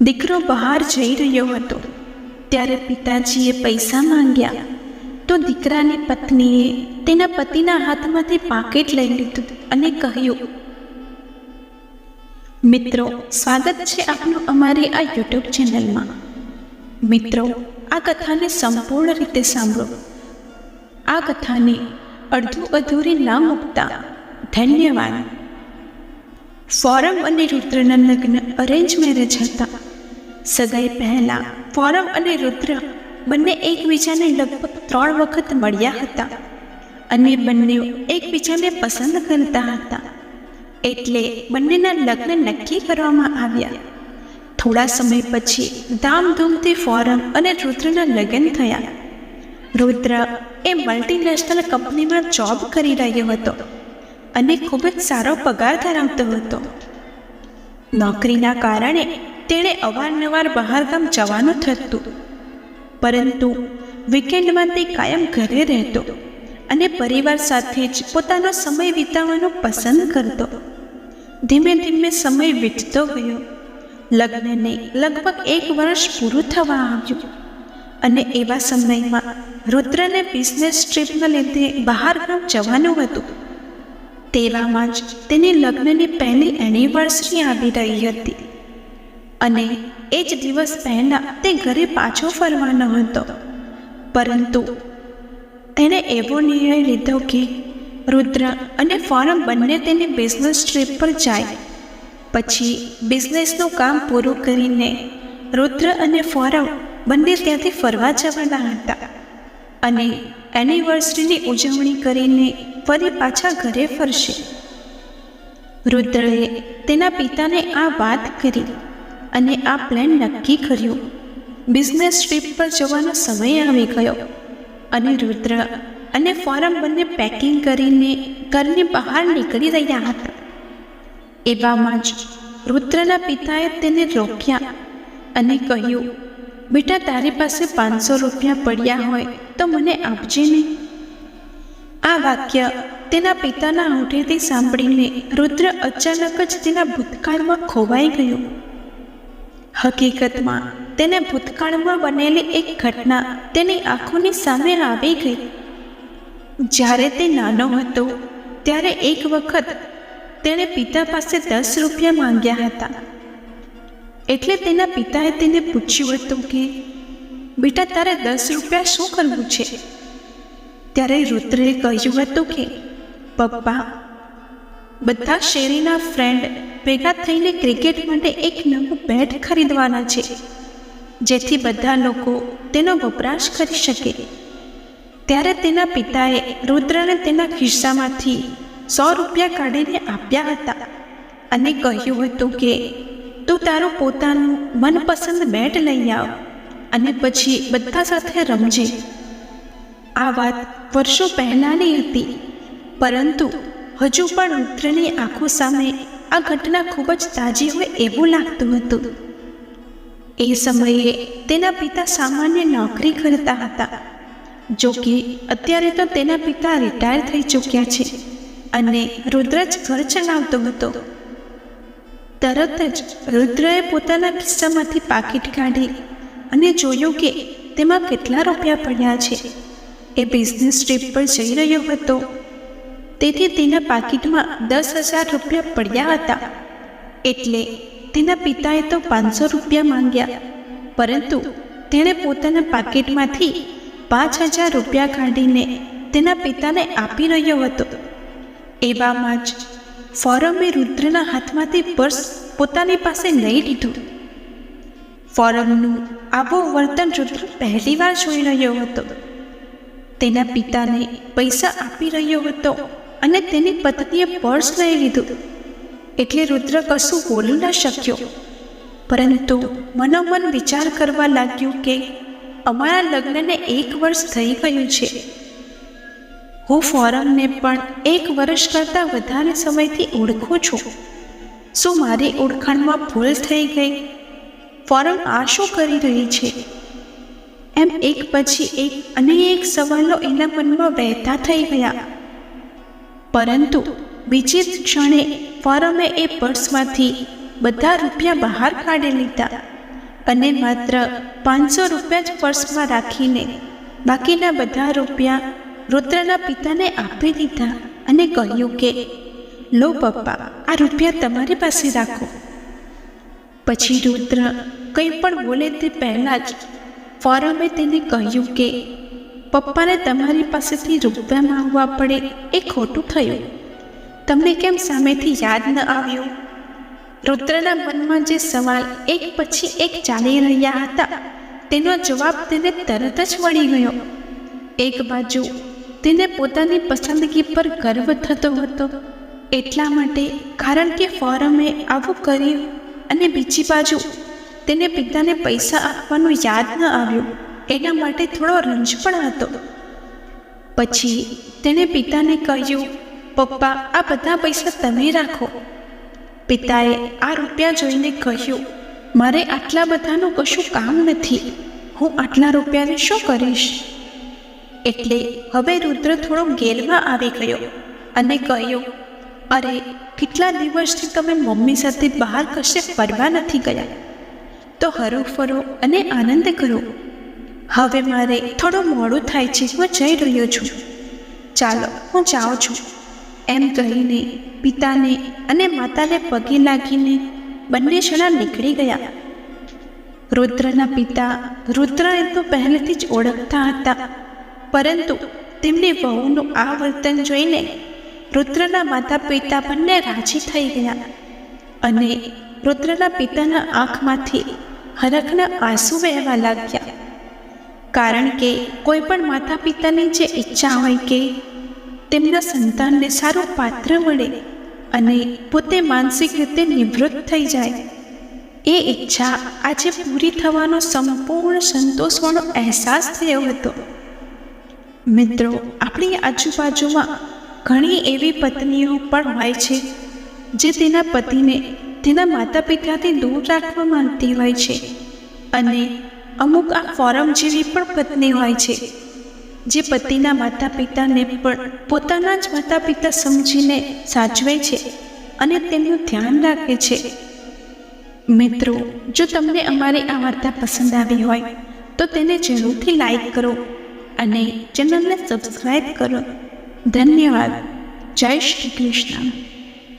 દીકરો બહાર જઈ રહ્યો હતો. ત્યારે પિતાજીએ પૈસા માંગ્યા. તો દીકરાની પત્નીએ તેના પતિના હાથમાંથી પાકેટ લઈ લીધું અને કહ્યું, મિત્રો, સ્વાગત છે આપનું અમારી આ યુટ્યુબ ચેનલમાં. મિત્રો, આ કથાને સંપૂર્ણ રીતે સાંભળો. આ કથાને અડધું અધૂરી ના મૂકતા. ધન્યવાદ. ફોરમ અને રુદ્રના લગ્ન અરેન્જ મેરેજ હતા. સગાઈ પહેલાં ફોરમ અને રુદ્ર બંને એકબીજાને લગભગ ત્રણ વખત મળ્યા હતા. અને બંને એકબીજાને પસંદ કરતા હતા. એટલે બંનેના લગ્ન નક્કી કરવામાં આવ્યા. થોડા સમય પછી ધામધૂમથી ફોરમ અને રુદ્રના લગ્ન થયા. રુદ્ર એ મલ્ટીનેશનલ કંપનીમાં જોબ કરી રહ્યો હતો. અને ખૂબ જ સારો પગાર ધરાવતો હતો. નોકરીના કારણે તેણે અવારનવાર બહારગામ જવાનું થતું. પરંતુ વીકેન્ડમાં તે કાયમ ઘરે રહેતો અને પરિવાર સાથે જ પોતાનો સમય વિતાવવાનું પસંદ કરતો. ધીમે ધીમે સમય વીતતો ગયો. લગ્નને લગભગ એક વર્ષ પૂરું થવા આવ્યું અને એવા સમયમાં રુદ્રને બિઝનેસ ટ્રીપના લીધે બહાર ગામ જવાનું હતું. તેવામાં જ તેની લગ્નની પહેલી એનિવર્સરી આવી રહી હતી. અને એ જ દિવસ પહેલાં તે ઘરે પાછો ફરવાનો હતો. પરંતુ તેણે એવો નિર્ણય લીધો કે રુદ્ર અને ફોરમ બંને તેની બિઝનેસ ટ્રીપ પર જાય. પછી બિઝનેસનું કામ પૂરું કરીને રુદ્ર અને ફોરમ બંને ત્યાંથી ફરવા જવાના હતા. અને એનિવર્સરીની ઉજવણી કરીને ફરી પાછા ઘરે ફરશે. રુદ્રએ તેના પિતાને આ વાત કરી અને આ પ્લાન નક્કી કર્યો. બિઝનેસ ટ્રીપ પર જવાનો સમય આવી ગયો અને રુદ્ર અને ફોરમ બંને પેકિંગ કરીને ઘરની બહાર નીકળી રહ્યા હતા. એવામાં જ રુદ્રના પિતાએ તેને રોક્યા અને કહ્યું, બેટા, તારી પાસે પાંચસો રૂપિયા પડ્યા હોય તો મને આપજે ને. આ વાક્ય તેના પિતાના હોઠેથી સાંભળીને રુદ્ર અચાનક જ તેના ભૂતકાળમાં ખોવાઈ ગયો. હકીકતમાં તેને ભૂતકાળમાં બનેલી એક ઘટના તેની આંખોની સામે આવી ગઈ. જ્યારે તે નાનો હતો, ત્યારે એક વખત તેણે પિતા પાસે દસ રૂપિયા માંગ્યા હતા. એટલે તેના પિતાએ તેને પૂછ્યું હતું કે, બેટા, તારે દસ રૂપિયા શું કરવું છે? ત્યારે રુદ્રે કહ્યું હતું કે, પપ્પા, બધા શેરીના ફ્રેન્ડ ભેગા થઈને ક્રિકેટ માટે એક નવું બેટ ખરીદવાના છે, જેથી બધા લોકો તેનો વપરાશ કરી શકે. ત્યારે તેના પિતાએ રુદ્રને તેના ખિસ્સામાંથી સો રૂપિયા કાઢીને આપ્યા હતા અને કહ્યું હતું કે, તું તારું પોતાનું મનપસંદ બેટ લઈ આવ અને પછી બધા સાથે રમજે. આ વાત વર્ષો પહેલાંની હતી. પરંતુ હજુ પણ રુદ્રની આંખો સામે આ ઘટના ખૂબ જ તાજી હોય એવું લાગતું હતું. એ સમયે તેના પિતા સામાન્ય નોકરી કરતા હતા. જો કે અત્યારે તો તેના પિતા રિટાયર થઈ ચૂક્યા છે અને રુદ્ર જ ઘર ચલાવતો હતો. તરત જ રુદ્રએ પોતાના ખિસ્સામાંથી પાકીટ કાઢી અને જોયું કે તેમાં કેટલા રૂપિયા પડ્યા છે. એ બિઝનેસ ટ્રીપ પર જઈ રહ્યો હતો. તેથી તેના પાકીટમાં દસ હજાર રૂપિયા પડ્યા હતા. એટલે તેના પિતાએ તો પાંચસો રૂપિયા માંગ્યા. પરંતુ તેણે પોતાના પાકીટમાંથી પાંચ હજાર રૂપિયા કાઢીને તેના પિતાને આપી રહ્યો હતો. એવામાં જ ફોરમે રુદ્રના હાથમાંથી પર્સ પોતાની પાસે લઈ લીધું. ફોરમનું આવું વર્તન રુદ્ર પહેલીવાર જોઈ રહ્યો હતો. તેના પિતાને પૈસા આપી રહ્યો હતો અને તેની પત્નીએ પર્સ લઈ લીધું. એટલે રુદ્ર કશું બોલી ન શક્યો. પરંતુ મનોમન વિચાર કરવા લાગ્યું કે અમારા લગ્નને એક વર્ષ થઈ ગયું છે. હું ફોરમને પણ એક વર્ષ કરતાં વધારે સમયથી ઓળખું છું. શું મારી ઓળખાણમાં ભૂલ થઈ ગઈ? ફોરમ આ શું કરી રહી છે? એમ એક પછી એક અનેક સવાલો એના મનમાં વહેતા થઈ ગયા. પરંતુ બીજી જ ક્ષણે ફોરમે એ પર્સમાંથી બધા રૂપિયા બહાર કાઢી લીધા અને માત્ર પાંચસો રૂપિયા જ પર્સમાં રાખીને બાકીના બધા રૂપિયા રુદ્રના પિતાને આપી દીધા અને કહ્યું કે, લો પપ્પા, આ રૂપિયા તમારી પાસે રાખો. પછી રુદ્ર કંઈ પણ બોલે તે પહેલાં જ ફોરમે તેને કહ્યું કે, પપ્પાને તમારી પાસેથી રૂપિયા માંગવા પડે એ ખોટું થયું. તમને કેમ સામેથી યાદ ન આવ્યું? રુદ્રના મનમાં જે સવાલ એક પછી એક ચાલી રહ્યા હતા, તેનો જવાબ તેને તરત જ મળી ગયો. એક બાજુ તેને પોતાની પસંદગી પર ગર્વ થતો હતો, એટલા માટે કારણ કે ફોરમે આવું કર્યું અને બીજી બાજુ તેને પિતાને પૈસા આપવાનું યાદ ન આવ્યું. એના માટે થોડો રંજ પણ હતો. પછી તેણે પિતાને કહ્યું, પપ્પા, આ બધા પૈસા તમે રાખો. પિતાએ આ રૂપિયા જોઈને કહ્યું, મારે આટલા બધાનું કશું કામ નથી. હું આટલા રૂપિયાને શું કરીશ? એટલે હવે રુદ્ર થોડો ગેરમાં આવી ગયો અને કહ્યું, અરે, કેટલા દિવસથી તમે મમ્મી સાથે બહાર કશે ફરવા નથી ગયા? તો હરો ફરો અને આનંદ કરો. હવે મારે થોડું મોડું થાય છે, હું જઈ રહ્યો છું. ચાલો, હું જાઉં છું. એમ કહીને પિતાને અને માતાને પગે લાગીને બંને જણા નીકળી ગયા. રુદ્રના પિતા રુદ્રને તો પહેલેથી જ ઓળખતા હતા, પરંતુ તેમની વહુનું આ વર્તન જોઈને રુદ્રના માતા પિતા બંને રાજી થઈ ગયા અને રુદ્રના પિતાના આંખમાંથી હરખના આંસુ વહેવા લાગ્યા. કારણ કે કોઈ પણ માતા પિતાની જે ઈચ્છા હોય કે તેમના સંતાનને સારું પાત્ર મળે અને પોતે માનસિક રીતે નિવૃત્ત થઈ જાય, એ ઈચ્છા આજે પૂરી થવાનો સંપૂર્ણ સંતોષવાનો અહેસાસ થયો હતો. મિત્રો, આપણી આજુબાજુમાં ઘણી એવી પત્નીઓ પણ હોય છે, જે તેના પતિને તેના માતા પિતાથી દૂર રાખવા માંગતી હોય છે. અને અમુક આ ફોરમ જેવી પણ પત્ની હોય છે, જે પતિના માતા પિતાને પણ પોતાના જ માતા પિતા સમજીને સાચવે છે અને તેમનું ધ્યાન રાખે છે. મિત્રો, જો તમને અમારી આ વાર્તા પસંદ આવી હોય, તો તેને જરૂરથી લાઈક કરો અને ચેનલને સબસ્ક્રાઈબ કરો. ધન્યવાદ. જય શ્રી કૃષ્ણ.